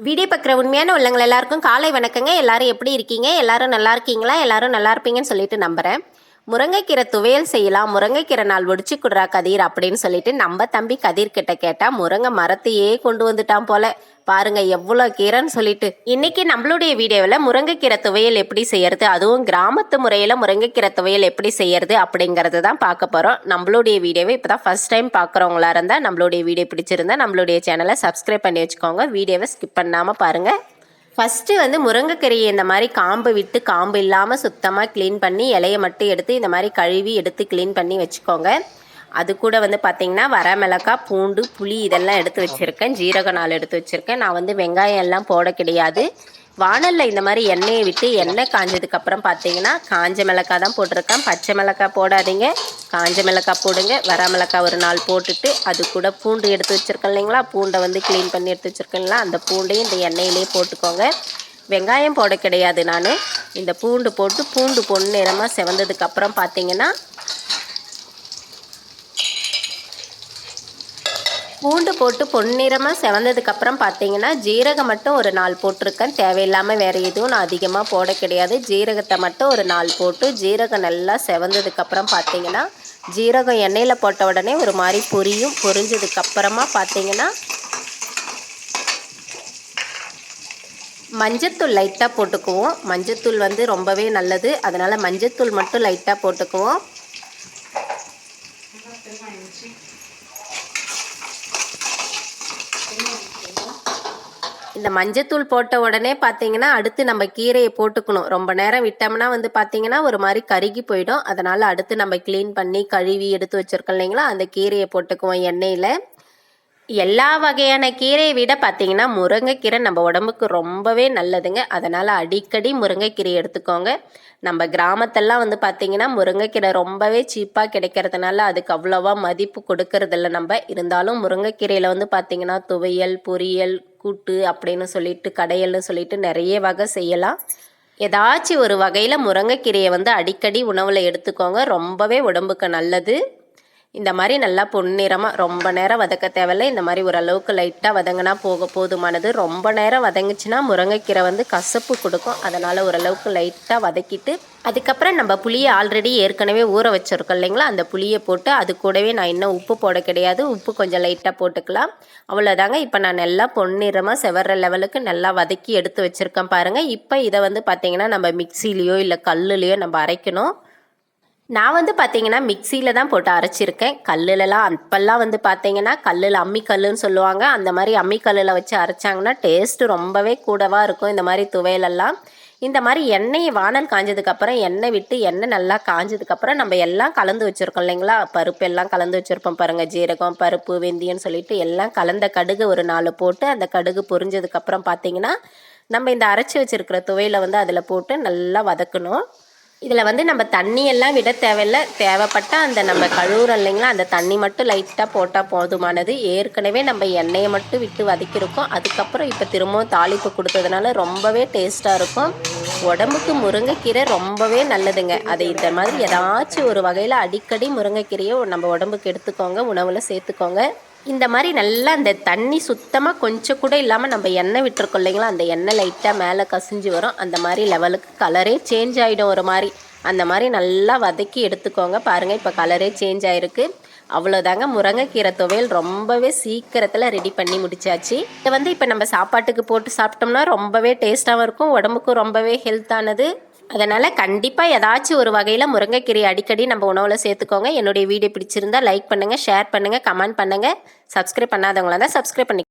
Video பார்க்குற உண்மையான உள்ளவங்க எல்லாருக்கும் காலை வணக்கங்க. எல்லாரும் எப்படி இருக்கீங்க? எல்லாரும் நல்லா இருக்கீங்களா? எல்லாரும் நல்லா இருப்பீங்கன்னு சொல்லிட்டு நம்புகிறேன் முருங்கைக்கீரை துவையல் செய்யலாம் முருங்கைக்கீரை நாள் ஒடிச்சு குடுறா கதிர் அப்படின்னு சொல்லிட்டு நம்ம தம்பி கதிர் கிட்ட கேட்டால் முருங்கை மரத்தையே கொண்டு வந்துட்டான் போல. பாருங்க எவ்வளோ கீரைன்னு சொல்லிட்டு. இன்னைக்கு நம்மளுடைய வீடியோவில் முருங்கைக்கீரை துவையல் எப்படி செய்யறது அதுவும் கிராமத்து முறையில் முருங்கைக்கீரை துவையல் எப்படி செய்யறது அப்படிங்கிறது தான் பார்க்க போகிறோம் நம்மளுடைய வீடியோவை இப்போ தான் ஃபஸ்ட் டைம் பார்க்குறவங்களா இருந்தால் நம்மளுடைய வீடியோ பிடிச்சிருந்தா நம்மளுடைய சேனலை சப்ஸ்கிரைப் பண்ணி வச்சுக்கோங்க. வீடியோவை ஸ்கிப் பண்ணாமல் பாருங்கள் ஃபஸ்ட்டு வந்து முருங்கைக்கறியை இந்த மாதிரி காம்பு விட்டு காம்பு இல்லாமல் சுத்தமாக க்ளீன் பண்ணி இலையை மட்டும் எடுத்து இந்த மாதிரி கழுவி எடுத்து க்ளீன் பண்ணி வச்சுக்கோங்க. அது கூட வந்து பார்த்தீங்கன்னா வரமிளகா பூண்டு புளி இதெல்லாம் எடுத்து வச்சுருக்கேன். ஜீரக நாள் எடுத்து வச்சுருக்கேன். நான் வந்து வெங்காயம் எல்லாம் போட கிடையாது. வானலில் இந்த மாதிரி எண்ணெயை விட்டு எண்ணெய் காஞ்சதுக்கப்புறம் பார்த்தீங்கன்னா காஞ்ச மிளகாய் தான் போட்டிருக்கேன். பச்சை மிளகாய் போடாதீங்க. காஞ்ச மிளகாய் போடுங்க. வர மிளகாய் ஒரு நாள் போட்டுட்டு அது கூட பூண்டு எடுத்து வச்சுருக்கேன் இல்லைங்களா? பூண்டை வந்து க்ளீன் பண்ணி எடுத்து வச்சுருக்கேங்களா அந்த பூண்டையும் இந்த எண்ணெயிலே போட்டுக்கோங்க. வெங்காயம் போட கிடையாது நான். இந்த பூண்டு போட்டு பூண்டு பொன்னிறமாக செவந்ததுக்கப்புறம் பார்த்தீங்கன்னா பூண்டு போட்டு பொன்னிறமாக செவந்ததுக்கப்புறம் பார்த்தீங்கன்னா ஜீரகம் மட்டும் ஒரு நாள் போட்டிருக்கேன். தேவையில்லாமல் வேறு எதுவும் நான் அதிகமாக போட கிடையாது. ஜீரகத்தை மட்டும் ஒரு நாள் போட்டு ஜீரகம் நல்லா செவந்ததுக்கப்புறம் பார்த்தீங்கன்னா ஜீரகம் எண்ணெயில் போட்ட உடனே ஒரு மாதிரி பொரியும். பொரிஞ்சதுக்கப்புறமா பார்த்தீங்கன்னா மஞ்சத்தூள் லைட்டாக போட்டுக்குவோம். மஞ்சத்தூள் வந்து ரொம்பவே நல்லது. அதனால் மஞ்சத்தூள் மட்டும் லைட்டாக போட்டுக்குவோம். இந்த மஞ்சத்தூள் போட்ட உடனே பார்த்தீங்கன்னா அடுத்து நம்ம கீரையை போட்டுக்கணும். ரொம்ப நேரம் விட்டோம்னா வந்து பார்த்தீங்கன்னா ஒரு மாதிரி கருகி போயிடும். அதனால் அடுத்து நம்ம க்ளீன் பண்ணி கழுவி எடுத்து வச்சுருக்கோம் இல்லைங்களா? அந்த கீரையை போட்டுக்குவோம் எண்ணெயில். எல்லா வகையான கீரையை விட பார்த்தீங்கன்னா முருங்கைக்கீரை நம்ம உடம்புக்கு ரொம்பவே நல்லதுங்க. அதனால் அடிக்கடி முருங்கைக்கீரை எடுத்துக்கோங்க. நம்ம கிராமத்தெல்லாம் வந்து பார்த்திங்கன்னா முருங்கைக்கீரை ரொம்பவே சீப்பாக கிடைக்கிறதுனால அதுக்கு அவ்வளோவா மதிப்பு கொடுக்கறதில்ல நம்ம. இருந்தாலும் முருங்கைக்கீரையில் வந்து பார்த்திங்கன்னா துவையல் பொரியல் கூட்டு அப்படின்னு சொல்லிட்டு கடையல்னு சொல்லிட்டு நிறைய வகை செய்யலாம். ஏதாச்சும் ஒரு வகையில் முருங்கைக்கீரையை வந்து அடிக்கடி உணவில் எடுத்துக்கோங்க. ரொம்பவே உடம்புக்கு நல்லது. இந்த மாதிரி நல்லா பொன்னிறமாக ரொம்ப நேரம் வதக்க தேவையில்ல. இந்த மாதிரி ஓரளவுக்கு லைட்டாக வதங்கினா போக போதுமானது. ரொம்ப நேரம் வதங்கிச்சுன்னா முருங்கைக்கீரை வந்து கசப்பு கொடுக்கும். அதனால் ஓரளவுக்கு லைட்டாக வதக்கிட்டு அதுக்கப்புறம் நம்ம புளியை ஆல்ரெடி ஏற்கனவே ஊற வச்சுருக்கோம் இல்லைங்களா? அந்த புளியை போட்டு அது கூடவே நான் இன்னும் உப்பு போட கிடையாது. உப்பு கொஞ்சம் லைட்டாக போட்டுக்கலாம். அவ்வளோதாங்க இப்போ நான் நல்லா பொன்னிறமாக செவர்ற லெவலுக்கு நல்லா வதக்கி எடுத்து வச்சுருக்கேன் பாருங்கள் இப்போ இதை வந்து பார்த்திங்கன்னா நம்ம மிக்சிலேயோ இல்லை கல்லுலேயோ நம்ம அரைக்கணும். நான் வந்து பார்த்தீங்கன்னா மிக்சியில் தான் போட்டு அரைச்சிருக்கேன். கல்லுலலாம் அப்போல்லாம் வந்து பார்த்தீங்கன்னா கல்லில் அம்மி கல்லுன்னு சொல்லுவாங்க. அந்த மாதிரி அம்மி கல்லில் வச்சு அரைச்சாங்கன்னா டேஸ்ட்டு ரொம்பவே கூடவாக இருக்கும். இந்த மாதிரி துவையலெல்லாம். இந்த மாதிரி எண்ணெயை வானல் காஞ்சதுக்கப்புறம் எண்ணெய் விட்டு எண்ணெய் நல்லா காஞ்சதுக்கப்புறம் நம்ம எல்லாம் கலந்து வச்சுருக்கோம் இல்லைங்களா? பருப்பு எல்லாம் கலந்து வச்சுருப்போம் பாருங்கள் ஜீரகம் பருப்பு வெந்தயம்னு சொல்லிட்டு எல்லாம் கலந்த கடுகு ஒரு நாலு போட்டு அந்த கடுகு பொரிஞ்சதுக்கப்புறம் பார்த்தீங்கன்னா நம்ம இந்த அரைச்சி வச்சுருக்கிற துவையில் வந்து அதில் போட்டு நல்லா வதக்கணும். இதில் வந்து நம்ம தண்ணியெல்லாம் விட தேவையில்ல. தேவைப்பட்டால் அந்த நம்ம கழுவுறோம் இல்லைங்களா அந்த தண்ணி மட்டும் லைட்டாக போட்டால் போதுமானது. ஏற்கனவே நம்ம எண்ணெயை மட்டும் விட்டு வதக்கியிருக்கோம் அதுக்கப்புறம் இப்போ திரும்பவும் தாளிப்பு கொடுத்ததுனால ரொம்பவே டேஸ்ட்டாக இருக்கும். உடம்புக்கு முருங்கைக்கீரை ரொம்பவே நல்லதுங்க. அது இந்த மாதிரி ஏதாச்சும் ஒரு வகையில் அடிக்கடி முருங்கைக்கீரையை நம்ம உடம்புக்கு எடுத்துக்கோங்க உணவில் சேர்த்துக்கோங்க. இந்த மாதிரி நல்லா அந்த தண்ணி சுத்தமாக கொஞ்சம் கூட இல்லாமல் நம்ம எண்ணெய் விட்டுருக்கோம் இல்லைங்களா? அந்த எண்ணெய் லைட்டாக மேலே கசிஞ்சு வரும். அந்த மாதிரி லெவலுக்கு கலரே சேஞ்ச் ஆகிடும் ஒரு மாதிரி. அந்த மாதிரி நல்லா வதக்கி எடுத்துக்கோங்க. பாருங்கள் இப்போ கலரே சேஞ்ச் ஆகிருக்கு அவ்வளோதாங்க முருங்கைக்கீரை துவையல் ரொம்பவே சீக்கிரத்தில் ரெடி பண்ணி முடிச்சாச்சு. இதை வந்து இப்போ நம்ம சாப்பாட்டுக்கு போட்டு சாப்பிட்டோம்னா ரொம்பவே டேஸ்ட்டாகவும் இருக்கும். உடம்புக்கும் ரொம்பவே ஹெல்த்தானது அதனால் கண்டிப்பாக ஏதாச்சும் ஒரு வகையில் முருங்கைக்கீரை அடிக்கடி நம்ம உணவில் சேர்த்துக்கோங்க. என்னுடைய வீடியோ பிடிச்சிருந்தா லைக் பண்ணுங்கள் ஷேர் பண்ணுங்கள் கமெண்ட் பண்ணுங்கள் சப்ஸ்கிரைப் பண்ணாதவங்களாம் தான் சப்ஸ்கிரைப் பண்ணி